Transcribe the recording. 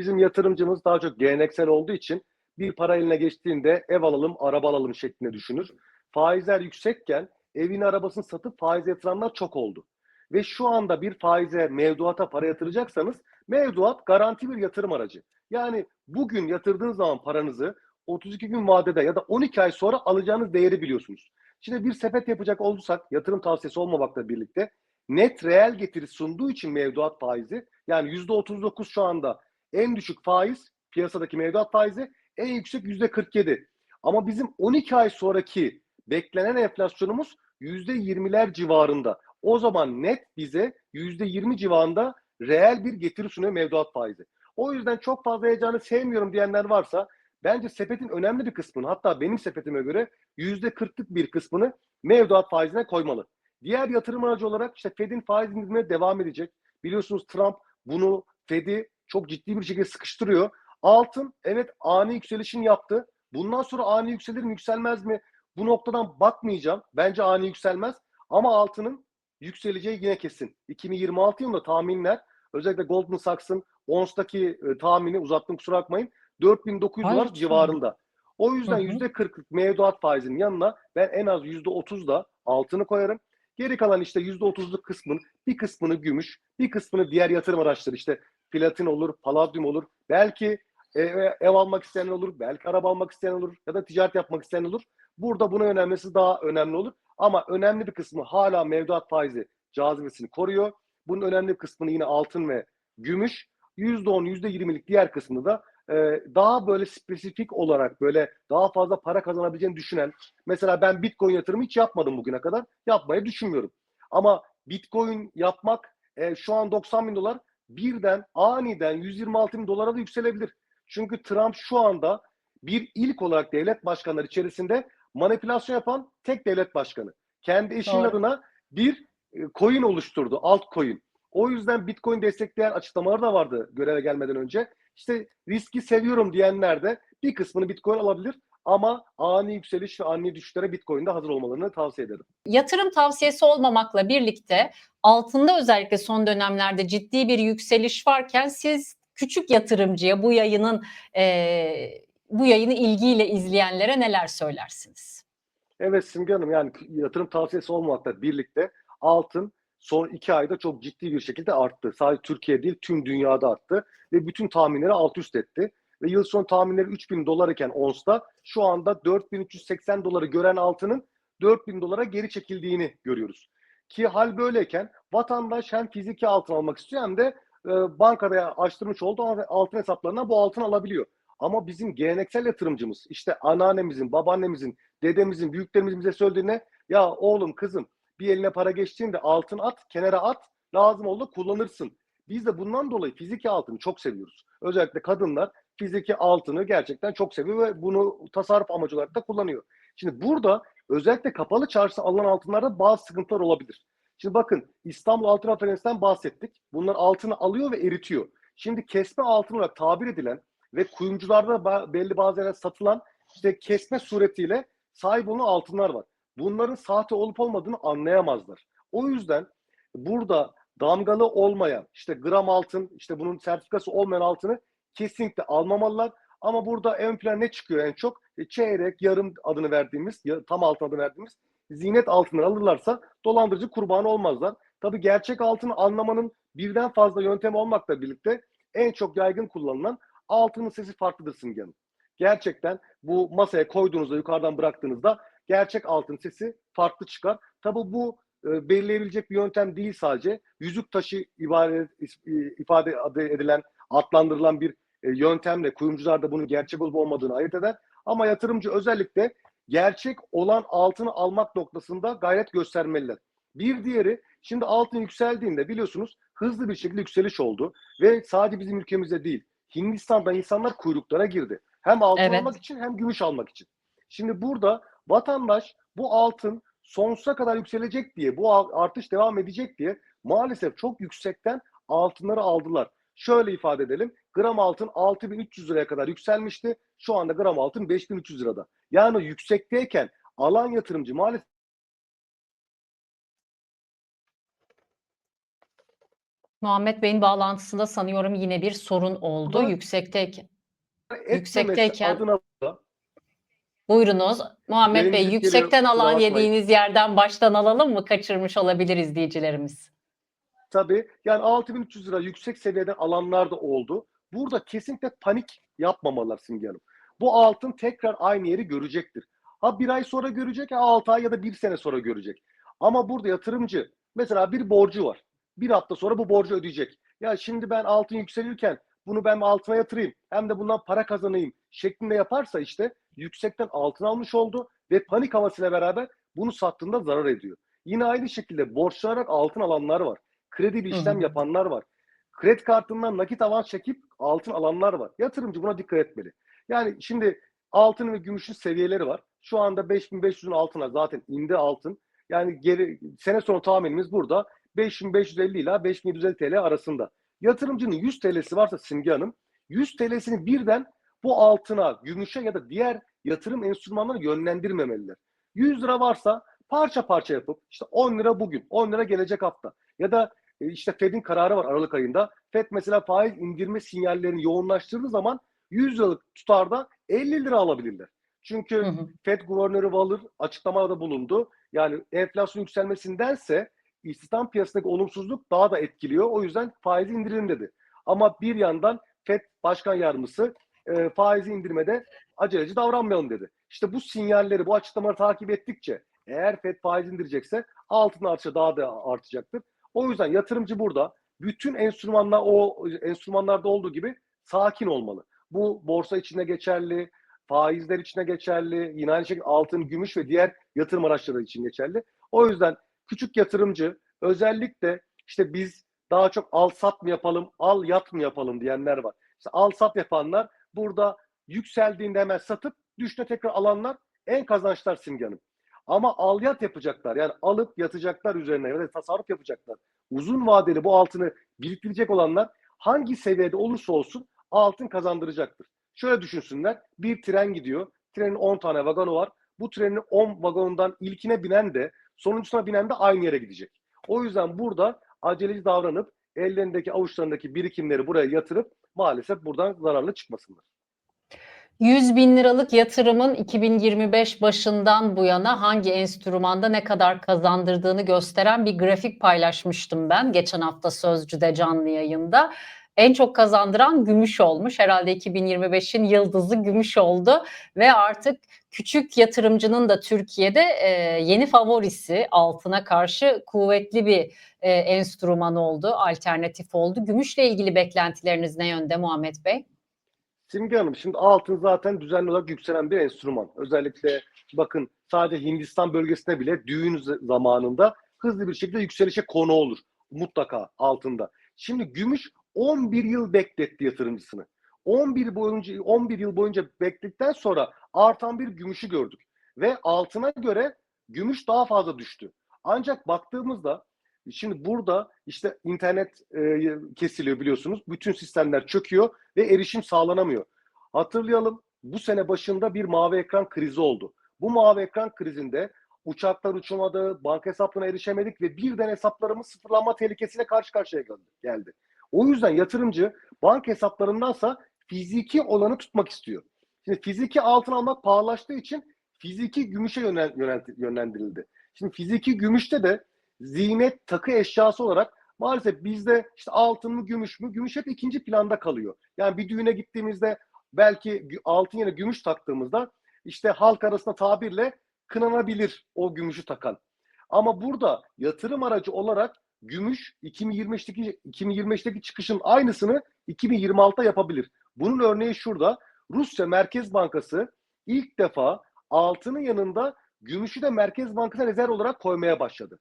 Bizim yatırımcımız daha çok geleneksel olduğu için bir para eline geçtiğinde ev alalım, araba alalım şeklinde düşünür. Faizler yüksekken evini arabasını satıp faiz yatıranlar çok oldu. Ve şu anda bir faize, mevduata para yatıracaksanız mevduat garanti bir yatırım aracı. Yani bugün yatırdığınız zaman paranızı 32 gün vadede ya da 12 ay sonra alacağınız değeri biliyorsunuz. Şimdi bir sepet yapacak olursak yatırım tavsiyesi olmamakla birlikte net reel getiri sunduğu için mevduat faizi yani %39 şu anda en düşük faiz piyasadaki mevduat faizi en yüksek %47. Ama bizim 12 ay sonraki beklenen enflasyonumuz %20'ler civarında. O zaman net bize %20 civarında reel bir getiri sunuyor mevduat faizi. O yüzden çok fazla heyecanı sevmiyorum diyenler varsa bence sepetin önemli bir kısmını hatta benim sepetime göre %40'lık bir kısmını mevduat faizine koymalı. Diğer yatırım aracı olarak işte Fed'in faiz indirimine devam edecek. Biliyorsunuz Trump bunu Fed'i çok ciddi bir şekilde sıkıştırıyor. Altın evet ani yükselişini yaptı. Bundan sonra ani yükselir mi yükselmez mi? Bu noktadan bakmayacağım. Bence ani yükselmez. Ama altının yükseleceği yine kesin. 2026 yılında tahminler özellikle Goldman Sachs'ın ons'taki e, tahmini uzattım kusura bakmayın. 4900 Hayır, dolar civarında. O yüzden hı. %40'lık mevduat faizinin yanına ben en az %30 da altını koyarım. Geri kalan işte %30'luk kısmın bir kısmını gümüş, bir kısmını diğer yatırım araçları işte platin olur, paladyum olur. Belki e, e, ev almak isteyen olur, belki araba almak isteyen olur ya da ticaret yapmak isteyen olur. Burada buna yönelmesi daha önemli olur. Ama önemli bir kısmı hala mevduat faizi cazibesini koruyor. Bunun önemli kısmını yine altın ve gümüş. %10, %20'lik diğer kısmını da e, daha böyle spesifik olarak böyle daha fazla para kazanabileceğini düşünen mesela ben Bitcoin yatırımı hiç yapmadım bugüne kadar. Yapmayı düşünmüyorum. Ama Bitcoin yapmak e, şu an 90 bin dolar birden aniden 126 bin dolara da yükselebilir. Çünkü Trump şu anda bir ilk olarak devlet başkanları içerisinde manipülasyon yapan tek devlet başkanı. Kendi eşinin Doğru. adına bir e, coin oluşturdu, altcoin. O yüzden Bitcoin destekleyen açıklamaları da vardı göreve gelmeden önce. İşte riski seviyorum diyenler de bir kısmını Bitcoin alabilir ama ani yükseliş ve ani düşüşlere Bitcoin'de hazır olmalarını tavsiye ederim. Yatırım tavsiyesi olmamakla birlikte altında özellikle son dönemlerde ciddi bir yükseliş varken siz küçük yatırımcıya bu yayının eee, bu yayını ilgiyle izleyenlere neler söylersiniz? Evet Simge Hanım yani yatırım tavsiyesi olmamakla birlikte altın son iki ayda çok ciddi bir şekilde arttı. Sadece Türkiye değil tüm dünyada arttı ve bütün tahminleri alt üst etti. Ve yıl son tahminleri 3000 dolar iken onsta şu anda 4380 doları gören altının 4000 dolara geri çekildiğini görüyoruz. Ki hal böyleyken vatandaş hem fiziki altın almak istiyor hem de e, bankada açtırmış olduğu altın hesaplarına bu altın alabiliyor. Ama bizim geleneksel yatırımcımız işte anneannemizin, babaannemizin, dedemizin, büyüklerimizin bize söylediğine ya oğlum kızım bir eline para geçtiğinde altın at, kenara at, lazım oldu kullanırsın. Biz de bundan dolayı fiziki altını çok seviyoruz. Özellikle kadınlar fiziki altını gerçekten çok seviyor ve bunu tasarruf amacı olarak da kullanıyor. Şimdi burada özellikle kapalı çarşı alınan altınlarda bazı sıkıntılar olabilir. Şimdi bakın İstanbul Altın Atölyesi'nden bahsettik. Bunlar altını alıyor ve eritiyor. Şimdi kesme altın olarak tabir edilen ve kuyumcularda belli bazı yerlerde satılan işte kesme suretiyle sahip olunan altınlar var. Bunların sahte olup olmadığını anlayamazlar. O yüzden burada damgalı olmayan işte gram altın işte bunun sertifikası olmayan altını kesinlikle almamalılar. Ama burada ön plana ne çıkıyor en çok? E, çeyrek, yarım adını verdiğimiz, tam altın adını verdiğimiz zinet altınları alırlarsa dolandırıcı kurbanı olmazlar. Tabii gerçek altını anlamanın birden fazla yöntemi olmakla birlikte en çok yaygın kullanılan altının sesi farklıdır Simge. Gerçekten bu masaya koyduğunuzda, yukarıdan bıraktığınızda gerçek altın sesi farklı çıkar. Tabii bu e, belirleyebilecek bir yöntem değil sadece. Yüzük taşı ibare, ifade edilen, adlandırılan bir e, yöntemle kuyumcular da bunun gerçek olup olmadığını ayırt eder. Ama yatırımcı özellikle gerçek olan altını almak noktasında gayret göstermeliler. Bir diğeri şimdi altın yükseldiğinde biliyorsunuz hızlı bir şekilde yükseliş oldu ve sadece bizim ülkemizde değil Hindistan'da insanlar kuyruklara girdi. Hem altın Evet. almak için hem gümüş almak için. Şimdi burada vatandaş bu altın sonsuza kadar yükselecek diye, bu artış devam edecek diye maalesef çok yüksekten altınları aldılar. Şöyle ifade edelim. Gram altın 6300 liraya kadar yükselmişti. Şu anda gram altın 5300 lirada. Yani yüksekteyken alan yatırımcı maalesef Muhammed Bey'in bağlantısında sanıyorum yine bir sorun oldu. Ama- Yüksekteyken. Yüksekteyken- adına da Buyurunuz. Muhammed Benim Bey yüksekten alan yediğiniz yerden baştan alalım mı? Kaçırmış olabilir izleyicilerimiz. Tabii yani 6300 lira yüksek seviyeden alanlar da oldu. Burada kesinlikle panik yapmamalar Simge Hanım. Bu altın tekrar aynı yeri görecektir. Ha bir ay sonra görecek, ha 6 ay ya da bir sene sonra görecek. Ama burada yatırımcı mesela bir borcu var. Bir hafta sonra bu borcu ödeyecek. Ya şimdi ben altın yükselirken bunu ben altına yatırayım hem de bundan para kazanayım şeklinde yaparsa işte yüksekten altın almış oldu ve panik havasıyla beraber bunu sattığında zarar ediyor. Yine aynı şekilde borçlanarak altın alanlar var. Kredi bir işlem hı. yapanlar var. Kredi kartından nakit avans çekip altın alanlar var. Yatırımcı buna dikkat etmeli. Yani şimdi altın ve gümüşün seviyeleri var. Şu anda 5500'ün altına zaten indi altın. Yani geri sene sonu tahminimiz burada 5550 ila 5750 TL arasında. Yatırımcının 100 TL'si varsa Simge Hanım 100 TL'sini birden bu altına, gümüşe ya da diğer yatırım enstrümanlarına yönlendirmemeliler. 100 lira varsa parça parça yapıp işte 10 lira bugün, 10 lira gelecek hafta ya da e, işte Fed'in kararı var Aralık ayında. Fed mesela faiz indirme sinyallerini yoğunlaştırdığı zaman 100 liralık tutarda 50 lira alabilirler. Çünkü Hı hı. Fed guvernörü Waller açıklamada bulundu. Yani enflasyon yükselmesindense istihdam piyasadaki olumsuzluk daha da etkiliyor. O yüzden faizi indirin dedi. Ama bir yandan Fed Başkan Yardımcısı e, faizi indirmede aceleci davranmayalım dedi. İşte bu sinyalleri, bu açıklamaları takip ettikçe eğer Fed faiz indirecekse altın artışı daha da artacaktır. O yüzden yatırımcı burada bütün enstrümanlar o enstrümanlarda olduğu gibi sakin olmalı. Bu borsa içinde geçerli, faizler içine geçerli, yine aynı şekilde altın, gümüş ve diğer yatırım araçları için geçerli. O yüzden küçük yatırımcı özellikle işte biz daha çok al sat mı yapalım, al yat mı yapalım diyenler var. İşte al sat yapanlar burada yükseldiğinde hemen satıp düştüğünde tekrar alanlar en kazançlar Simge Hanım. Ama al yat yapacaklar. Yani alıp yatacaklar üzerine ya tasarruf yapacaklar. Uzun vadeli bu altını biriktirecek olanlar hangi seviyede olursa olsun altın kazandıracaktır. Şöyle düşünsünler. Bir tren gidiyor. Trenin 10 tane vagonu var. Bu trenin 10 vagonundan ilkine binen de sonuncusuna binen de aynı yere gidecek. O yüzden burada aceleci davranıp ellerindeki avuçlarındaki birikimleri buraya yatırıp maalesef buradan zararlı çıkmasınlar. 100 bin liralık yatırımın 2025 başından bu yana hangi enstrümanda ne kadar kazandırdığını gösteren bir grafik paylaşmıştım ben geçen hafta Sözcü'de canlı yayında. En çok kazandıran gümüş olmuş. Herhalde 2025'in yıldızı gümüş oldu ve artık küçük yatırımcının da Türkiye'de e, yeni favorisi altına karşı kuvvetli bir e, enstrüman oldu, alternatif oldu. Gümüşle ilgili beklentileriniz ne yönde Muhammed Bey? Simge Hanım şimdi altın zaten düzenli olarak yükselen bir enstrüman. Özellikle bakın sadece Hindistan bölgesinde bile düğün zamanında hızlı bir şekilde yükselişe konu olur. Mutlaka altında. Şimdi gümüş 11 yıl bekletti yatırımcısını. 11 boyunca 11 yıl boyunca bekledikten sonra artan bir gümüşü gördük ve altına göre gümüş daha fazla düştü. Ancak baktığımızda şimdi burada işte internet e, kesiliyor biliyorsunuz. Bütün sistemler çöküyor ve erişim sağlanamıyor. Hatırlayalım bu sene başında bir mavi ekran krizi oldu. Bu mavi ekran krizinde uçaklar uçamadı, banka hesaplarına erişemedik ve birden hesaplarımız sıfırlanma tehlikesiyle karşı karşıya geldi. O yüzden yatırımcı banka hesaplarındansa fiziki olanı tutmak istiyor. Şimdi fiziki altın almak pahalaştığı için fiziki gümüşe yönel, yönel- yönlendirildi. Şimdi fiziki gümüşte de ziynet takı eşyası olarak maalesef bizde işte altın mı gümüş mü? Gümüş hep ikinci planda kalıyor. Yani bir düğüne gittiğimizde belki altın yerine gümüş taktığımızda işte halk arasında tabirle kınanabilir o gümüşü takan. Ama burada yatırım aracı olarak gümüş 2025'teki 2025'teki çıkışın aynısını 2026'da yapabilir. Bunun örneği şurada. Rusya Merkez Bankası ilk defa altının yanında gümüşü de Merkez Bankası'na rezerv olarak koymaya başladı.